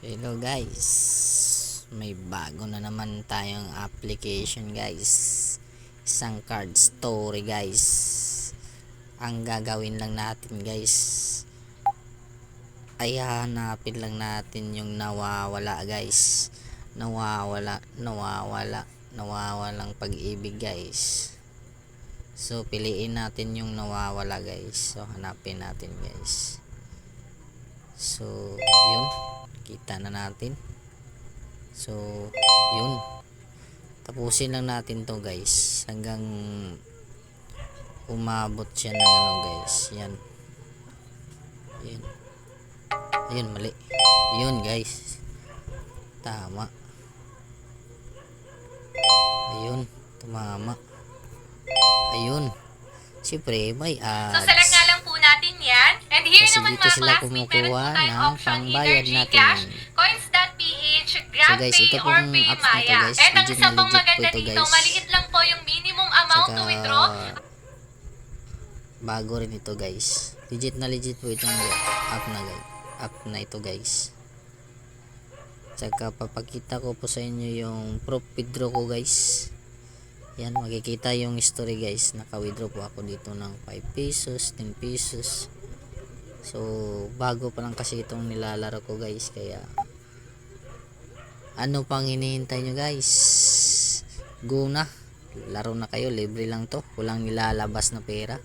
Hello guys. May bago na naman tayong application guys. Isang card story guys. Ang gagawin lang natin guys ay hanapin lang natin yung nawawala guys. Nawawala, nawawala, nawawalang pag-ibig guys. So piliin natin yung nawawala guys. So hanapin natin guys. So yun kita na natin. So yun. Tapusin lang natin to guys. Hanggang umabot siya ng ano guys. Yan. Yan ayun mali. Yun guys. Tama. Ayun. Tumama. Ayun. Siyempre may ads So, natin yan. And here Kasi naman mga classmates, meron po tayong ng option either. Gcash, Coins.ph, GrabPay, guys, ito or PayMaya. guys. And ang isa pong maganda ito, dito, guys. maliit lang po yung minimum amount to withdraw. bago rin ito guys legit na legit po itong app na guys app na ito guys tsaka papakita ko po sa inyo yung proof withdraw ko guys yan makikita yung history guys. Naka withdraw po ako dito ng 5 pesos 10 pesos. So bago pa lang kasi itong nilalaro ko guys. Kaya ano pang hinihintay nyo guys? Go na. Laro na kayo. Libre lang to. Walang nilalabas na pera